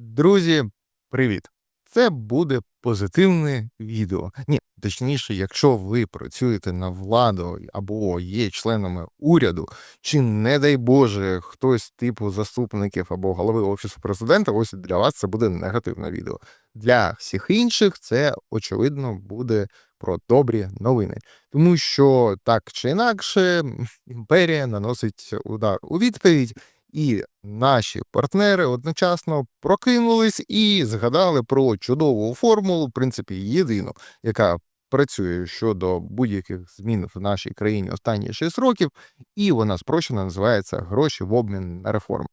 Друзі, привіт! Це буде позитивне відео. Ні, точніше, якщо ви працюєте на владу або є членами уряду, чи, не дай Боже, хтось типу заступників або голови офісу президента, ось для вас це буде негативне відео. Для всіх інших це очевидно буде про добрі новини, тому що так чи інакше імперія наносить удар у відповідь. І наші партнери одночасно прокинулись і згадали про чудову формулу, в принципі, єдину, яка працює щодо будь-яких змін в нашій країні останні 6 років, і вона спрощено називається гроші в обмін на реформи.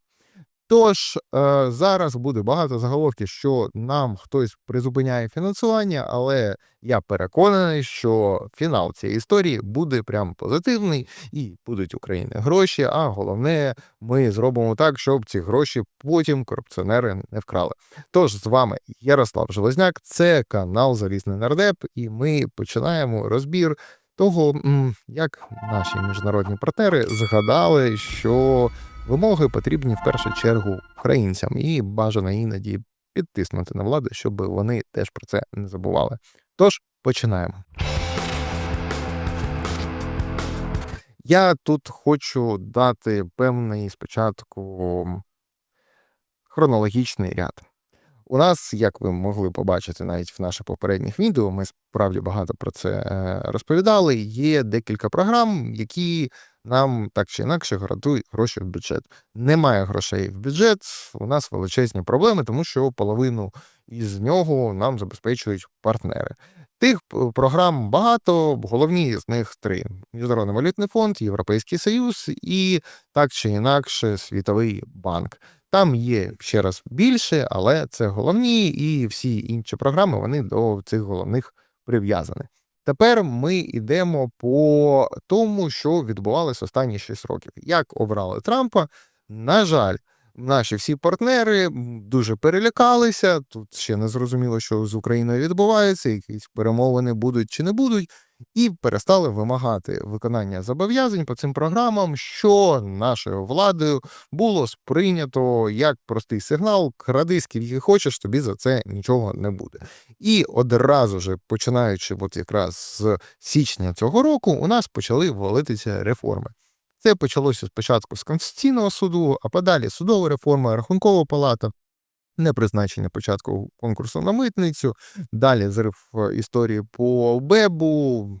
Тож е, зараз буде багато заголовків, що нам хтось призупиняє фінансування, але я переконаний, що фінал цієї історії буде прям позитивний, і будуть України гроші. А головне, ми зробимо так, щоб ці гроші потім корупціонери не вкрали. Тож з вами Ярослав Железняк, це канал Залізний Нардеп, і ми починаємо розбір того, як наші міжнародні партнери згадали, що. Вимоги потрібні в першу чергу українцям, і бажано іноді підтиснути на владу, щоб вони теж про це не забували. Тож починаємо. Я тут хочу дати певний спочатку хронологічний ряд. У нас, як ви могли побачити навіть в наших попередніх відео, ми справді багато про це е, розповідали. Є декілька програм, які нам так чи інакше гарантують гроші в бюджет. Немає грошей в бюджет. У нас величезні проблеми, тому що половину із нього нам забезпечують партнери. Тих програм багато, головні з них три: Міжнародний валютний фонд, Європейський Союз і так чи інакше Світовий банк. Там є ще раз більше, але це головні, і всі інші програми вони до цих головних прив'язані. Тепер ми йдемо по тому, що відбувалося останні 6 років. Як обрали Трампа, на жаль, наші всі партнери дуже перелякалися. Тут ще не зрозуміло, що з Україною відбувається, якісь перемовини будуть чи не будуть, і перестали вимагати виконання зобов'язань по цим програмам, що нашою владою було сприйнято як простий сигнал: кради скільки хочеш, тобі за це нічого не буде. І одразу ж, починаючи, от якраз з січня цього року, у нас почали валитися реформи. Це почалося спочатку з Конституційного суду, а подалі судова реформа, рахункова палата, не призначення початку конкурсу на митницю, далі зрив е, історії по БЕБу,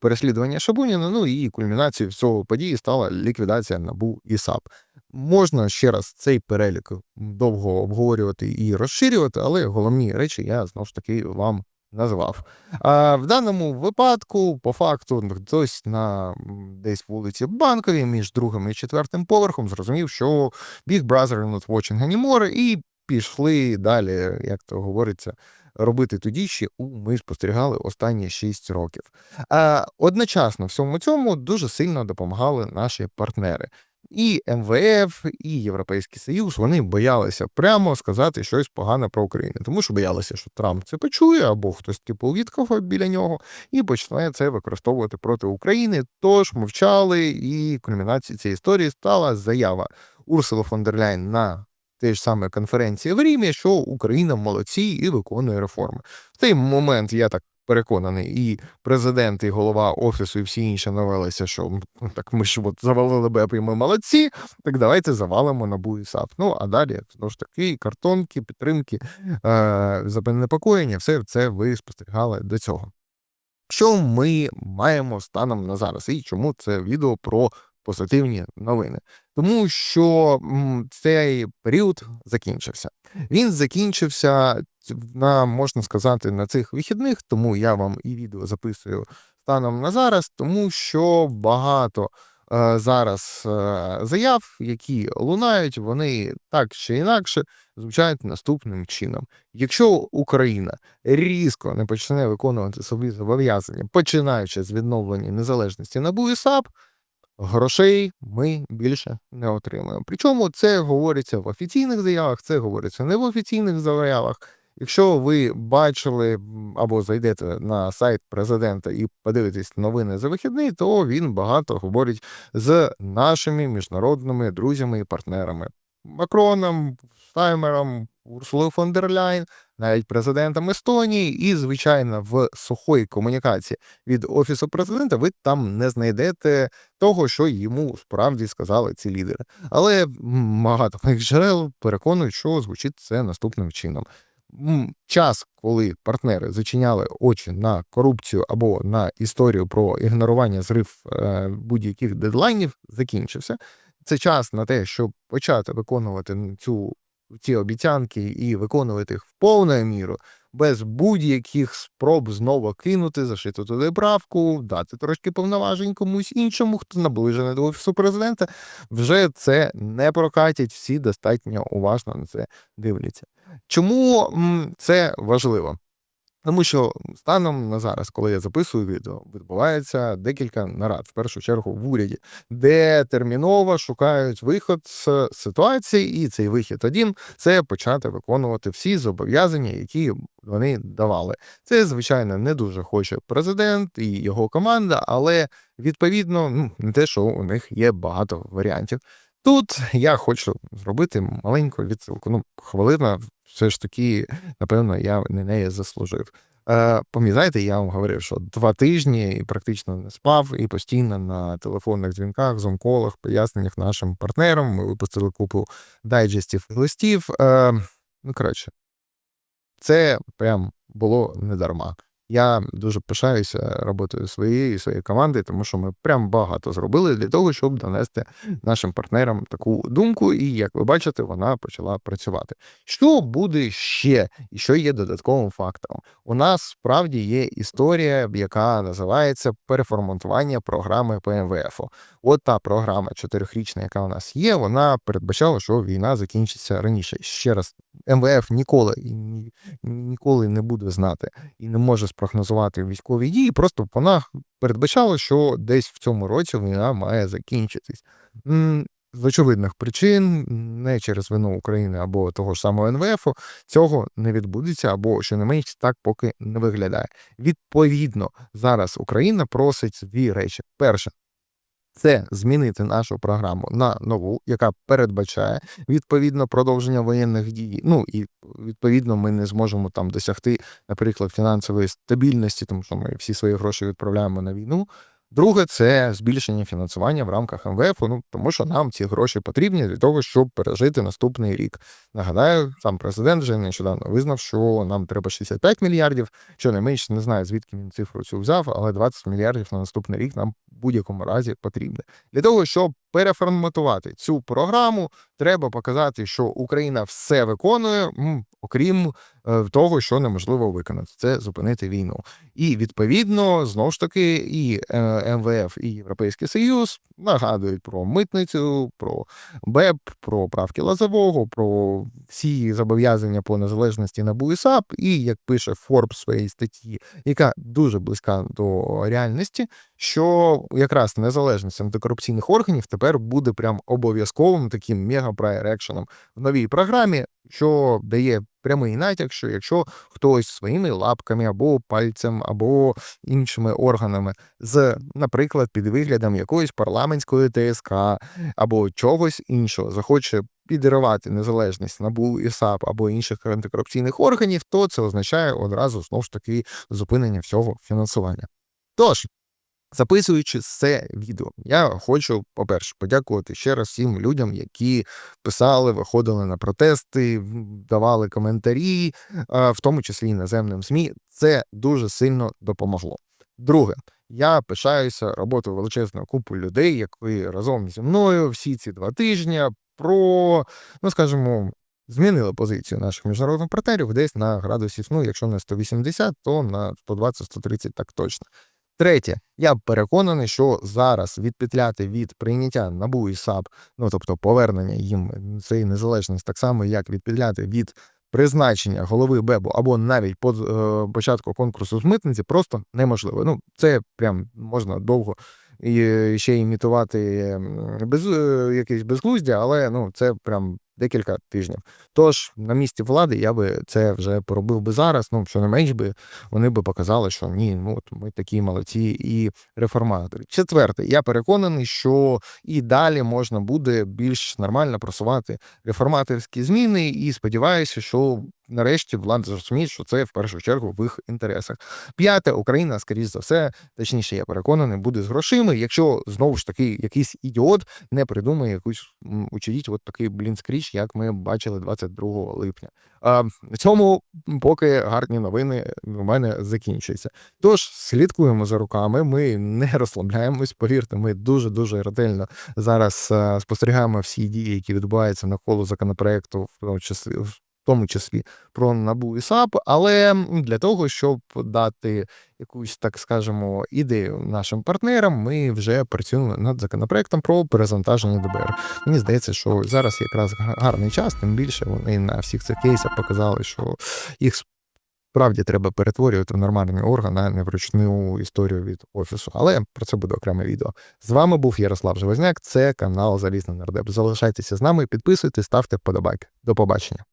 переслідування Шабуніна, ну і кульмінацією всього події стала ліквідація НАБУ і САП. Можна ще раз цей перелік довго обговорювати і розширювати, але головні речі я знову ж таки вам назвав. А в даному випадку, по факту, хтось на десь вулиці Банковій між другим і четвертим поверхом зрозумів, що Big Brother not watching anymore, і пішли далі, як то говориться, робити тоді, що ми спостерігали останні 6 років. А Одночасно всьому цьому дуже сильно допомагали наші партнери. І МВФ, і Європейський Союз вони боялися прямо сказати щось погане про Україну, тому що боялися, що Трамп це почує, або хтось типу Віткофа біля нього, і почне це використовувати проти України. Тож мовчали, і кульмінацією цієї історії стала заява Урсула фон дер Ляйн на те ж саме конференції в Рімі, що Україна молодці і виконує реформи. В цей момент я так переконаний, і президент, і голова офісу, і всі інші навелися, що так ми ж от завалили БЕП, і ми молодці. Так давайте завалимо НАБУ і САП. Ну а далі знову ж таки картонки, підтримки, е, занепокоєння, все це ви спостерігали до цього. Що ми маємо станом на зараз, і чому це відео про позитивні новини? Тому що цей період закінчився. Він закінчився на можна сказати на цих вихідних, тому я вам і відео записую станом на зараз, тому що багато е, зараз е, заяв, які лунають, вони так чи інакше звучають наступним чином. Якщо Україна різко не почне виконувати собі зобов'язання, починаючи з відновлення незалежності НАБУ і САП, грошей ми більше не отримаємо. Причому це говориться в офіційних заявах, це говориться не в офіційних заявах. Якщо ви бачили або зайдете на сайт президента і подивитесь новини за вихідний, то він багато говорить з нашими міжнародними друзями і партнерами. Макроном, Штаймером, Урсулою фон дер Ляйн, навіть президентом Естонії, і, звичайно, в сухої комунікації від Офісу президента ви там не знайдете того, що йому справді сказали ці лідери. Але багато моїх джерел переконують, що звучить це наступним чином. Час, коли партнери зачиняли очі на корупцію або на історію про ігнорування зрив е, будь-яких дедлайнів, закінчився. Це час на те, щоб почати виконувати цю ці обіцянки і виконувати їх в повною міру, без будь-яких спроб знову кинути, зашити туди правку, дати трошки повноважень комусь іншому, хто наближений до офісу президента. Вже це не прокатять, всі достатньо уважно на це дивляться. Чому це важливо? Тому що станом на зараз, коли я записую відео, відбувається декілька нарад, в першу чергу в уряді, де терміново шукають виход з ситуації, і цей вихід один це почати виконувати всі зобов'язання, які вони давали. Це, звичайно, не дуже хоче президент і його команда, але відповідно ну, не те, що у них є багато варіантів. Тут я хочу зробити маленьку відсилку. Ну, хвилина, все ж таки, напевно, я на неї заслужив. Е, пам'ятаєте, я вам говорив, що два тижні і практично не спав, і постійно на телефонних дзвінках, зумколах, поясненнях нашим партнерам. Ми випустили купу дайджестів і листів. Е, ну, коротше, це прям було не дарма. Я дуже пишаюся роботою своєї і своєї команди, тому що ми прям багато зробили для того, щоб донести нашим партнерам таку думку, і як ви бачите, вона почала працювати. Що буде ще, і що є додатковим фактором? У нас справді є історія, яка називається переформатування програми ПМВФ. От та програма чотирьохрічна, яка у нас є, вона передбачала, що війна закінчиться раніше. Ще раз, МВФ ніколи ні- ніколи не буде знати і не може спрогнозувати військові дії. Просто вона передбачала, що десь в цьому році війна має закінчитись. З очевидних причин, не через вину України або того ж самого НВФ, цього не відбудеться, або що не менш так поки не виглядає. Відповідно, зараз Україна просить дві речі: перше. Це змінити нашу програму на нову, яка передбачає відповідно продовження воєнних дій. Ну і відповідно ми не зможемо там досягти, наприклад, фінансової стабільності, тому що ми всі свої гроші відправляємо на війну. Друге, це збільшення фінансування в рамках МВФ, ну тому що нам ці гроші потрібні для того, щоб пережити наступний рік. Нагадаю, сам президент вже нещодавно визнав, що нам треба 65 мільярдів. Що не менш не знаю, звідки він цифру цю взяв, але 20 мільярдів на наступний рік нам в будь-якому разі потрібне Для того, щоб переформатувати цю програму, треба показати, що Україна все виконує, окрім е, того, що неможливо виконати, це зупинити війну. І відповідно знову ж таки і е, МВФ, і Європейський Союз нагадують про митницю, про БЕП, про правки лазового, про всі зобов'язання по незалежності НАБУ і САП. І як пише Форбс в своїй статті, яка дуже близька до реальності, що якраз незалежність антикорупційних органів тепер буде прям обов'язковим таким мега-прайрекшеном в новій програмі, що дає прямий натяк, що якщо хтось своїми лапками або пальцем, або іншими органами з, наприклад, під виглядом якоїсь парламентської ТСК або чогось іншого захоче підривати незалежність НАБУ і САП або інших антикорупційних органів, то це означає одразу знову ж таки зупинення всього фінансування. Тож. Записуючи це відео, я хочу, по-перше, подякувати ще раз всім людям, які писали, виходили на протести, давали коментарі, в тому числі іноземним ЗМІ. Це дуже сильно допомогло. Друге, я пишаюся роботою величезної купи людей, які разом зі мною всі ці два тижні про, ну скажімо, змінили позицію наших міжнародних партнерів десь на градусів, ну, якщо не 180, то на 120-130 так точно. Третє, я переконаний, що зараз відпетляти від прийняття НАБУ і САП, ну тобто повернення їм цієї незалежності, так само як відпетляти від призначення голови БЕБу або навіть по е, початку конкурсу з митниці, просто неможливо. Ну це прям можна довго і ще імітувати без, е, якесь безглуздя, але ну, це прям декілька тижнів. Тож на місці влади я би це вже поробив би зараз. Ну, що не менш би вони би показали, що ні, ну от ми такі молодці і реформатори. Четверте, я переконаний, що і далі можна буде більш нормально просувати реформаторські зміни, і сподіваюся, що нарешті влада зрозуміє, що це в першу чергу в їх інтересах. П'яте, Україна, скоріш за все, точніше, я переконаний, буде з грошима, якщо знову ж таки якийсь ідіот не придумає якусь м, учиніть от такий блін скріч, як ми бачили 22 липня. А в цьому поки гарні новини у мене закінчуються. Тож слідкуємо за руками. Ми не розслабляємось. Повірте, ми дуже дуже ретельно зараз е, спостерігаємо всі дії, які відбуваються навколо законопроекту, в в тому числі про НАБУ і САП, але для того, щоб дати якусь, так скажемо, ідею нашим партнерам, ми вже працюємо над законопроектом про перезавантаження ДБР. Мені здається, що зараз якраз гарний час, тим більше вони на всіх цих кейсах показали, що їх справді треба перетворювати в нормальний орган, а не в ручну історію від офісу. Але про це буде окреме відео. З вами був Ярослав Живозняк. Це канал Залізний Нардеп. Залишайтеся з нами, підписуйтесь, ставте вподобайки. До побачення.